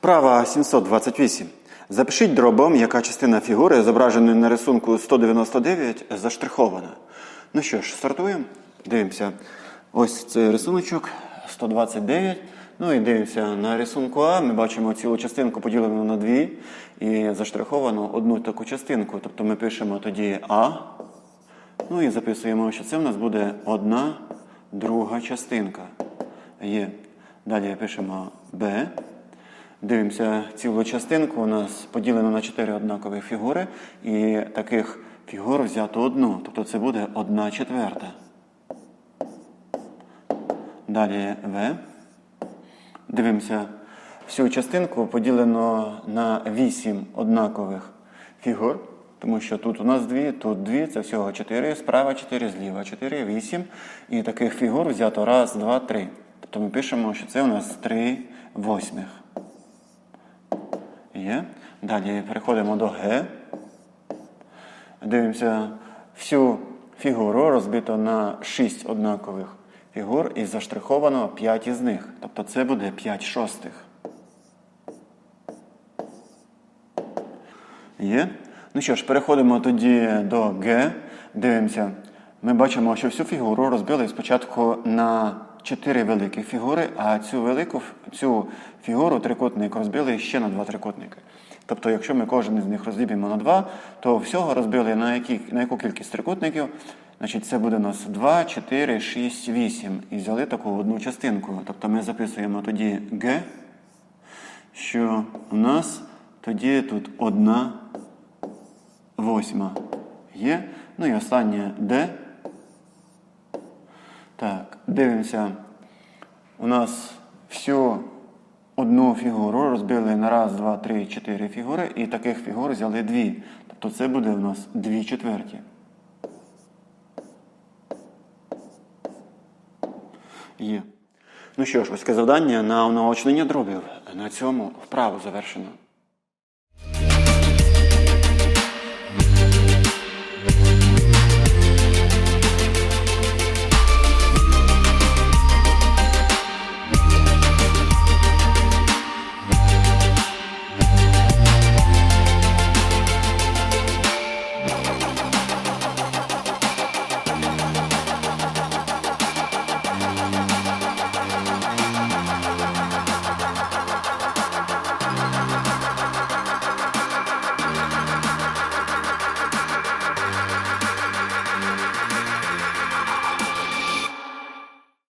Вправа 728. Запишіть дробом, яка частина фігури, зображеної на рисунку 199, заштрихована. Ну що ж, стартуємо. Дивимося. Ось цей рисуночок 129. Ну і дивимося на рисунку А. Ми бачимо цілу частинку поділену на дві і заштриховану одну таку частинку. Тобто ми пишемо тоді А. Ну і записуємо, що це в нас буде одна друга частинка. Є. Далі пишемо Б. Дивимося цілу частинку. У нас поділено на чотири однакові фігури. І таких фігур взято одну. Тобто це буде одна четверта. Далі В. Дивимося всю частинку поділено на 8 однакових фігур. Тому що тут у нас дві, тут дві, це всього 4, справа 4, зліва 4, 8. І таких фігур взято раз, два, три. Тобто ми пишемо, що це у нас 3 восьмих. Є. Далі переходимо до Г. Дивимося всю фігуру розбито на 6 однакових фігур і заштриховано 5 із них. Тобто це буде 5 шостих. Є. Ну що ж, переходимо тоді до Г. Дивимося. Ми бачимо, що всю фігуру розбили спочатку на 4 великі фігури, а цю велику цю фігуру трикутник розбили ще на 2 трикутники. Тобто, якщо ми кожен із них розіб'ємо на 2, то всього розбили на, які, на яку кількість трикутників? Значить, це буде у нас 2, 4, 6, 8. І взяли таку одну частинку. Тобто ми записуємо тоді Г, що у нас тоді тут одна восьма є. Ну і останнє Д. Так, дивимося. У нас всю одну фігуру розбили на раз, два, три, чотири фігури, і таких фігур взяли дві. Тобто це буде у нас дві четверті. Є. Ну що ж, ось таке завдання на наочнення дробів. На цьому вправу завершено.